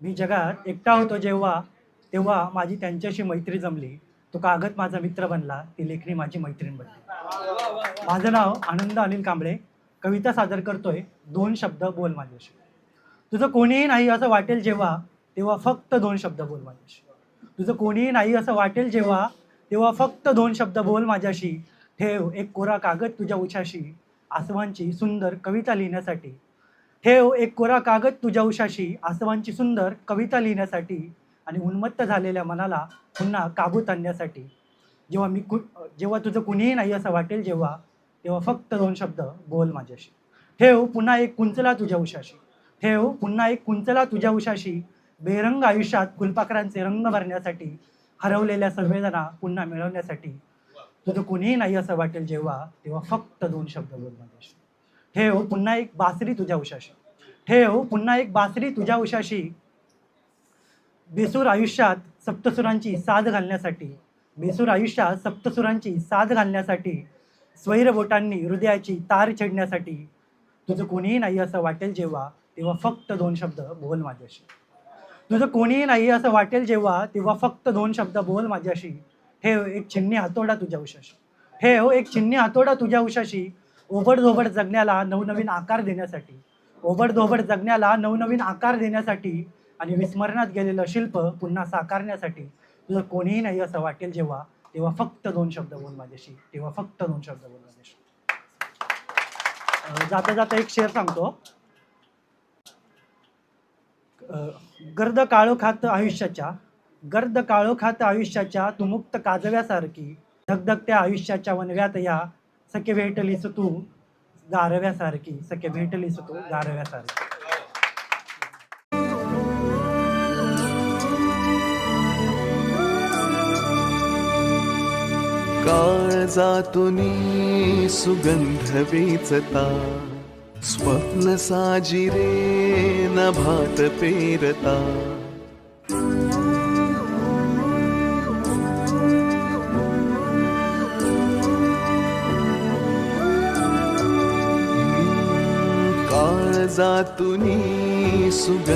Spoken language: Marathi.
मी जगात एकटा होतो जेव्हा तेव्हा माझी त्यांच्याशी मैत्री जमली. तो कागद माझा मित्र बनला. ती लेखणी माझी मैत्रीण बनली. माझं नाव आनंद अनिल कांबळे. कविता सादर करतोय. दोन शब्द बोल माझ्याशी. तुझं कोणीही नाही असं वाटेल जेव्हा तेव्हा फक्त दोन शब्द बोल माझ्याशी. तुझं कोणीही नाही असं वाटेल जेव्हा तेव्हा फक्त दोन शब्द बोल माझ्याशी. ठेव एक कोरा कागद तुझ्या उशाशी आसवांची सुंदर कविता लिहिण्यासाठी ठेव एक कोरा कागद तुझ्या उशाशी आसवांची सुंदर कविता लिहिण्यासाठी आणि उन्मत्त झालेल्या मनाला पुन्हा काबूत आणण्यासाठी. जेव्हा मी कु जेव्हा तुझं कुणीही नाही असं वाटेल जेव्हा तेव्हा फक्त दोन शब्द बोल माझ्याशी. ठेव पुन्हा एक कुंचला तुझ्या उशाशी. ठेव पुन्हा एक कुंचला तुझ्या उशाशी. बेरंग आयुष्यात फुलपाखरांचे रंग भरण्यासाठी हरवलेल्या संवेदना पुन्हा मिळवण्यासाठी तुझं कुणीही नाही असं वाटेल जेव्हा तेव्हा फक्त दोन शब्द बोल माझ्याशी. ठेव पुन्हा एक बासरी तुझ्या उशाशी. ठेव पुन्हा एक बासरी तुझ्या उशाशी. बेसूर आयुष्यात सप्तसुरांची साध घालण्यासाठी बेसूर आयुष्यात सप्तसुरांची साध घालण्यासाठी स्वैरबोटांनी हृदयाची तार छेडण्यासाठी तुझं कोणीही नाही असं वाटेल जेव्हा तेव्हा फक्त दोन शब्द बोल माझ्याशी. तुझं कोणीही नाही असं वाटेल जेव्हा तेव्हा फक्त दोन शब्द बोल माझ्याशी. ठेव एक छिन्नी हातोडा तुझ्या उशाशी. ठेव एक छिन्नी हातोडा तुझ्या उशाशी. ओबडधोबड जगण्याला नवनवीन आकार देण्यासाठी ओबडधोबड जगण्याला नवनवीन आकार देण्यासाठी आणि विस्मरणात गेलेलं शिल्प पुन्हा साकारण्यासाठी तुझं कोणीही नाही असं वाटेल जेव्हा तेव्हा फक्त दोन शब्द बोल माझ्याशी तेव्हा फक्त दोन शब्द बोल माझ्याशी. जाता जाता एक शेर सांगतो. अं, गर्द काळोखात आयुष्याच्या गर्द काळोखात आयुष्याच्या तुमुक्त काजव्यासारखी धगधगत्या आयुष्याच्या वनव्यात या सखे भेटलीस तू गारव्यासारखी. सखे भेटलीस तू गारव्यासारखी. काळजातुनी सुगंध वेचता स्वप्न साजिरे भात पेरता. जातु सुगन्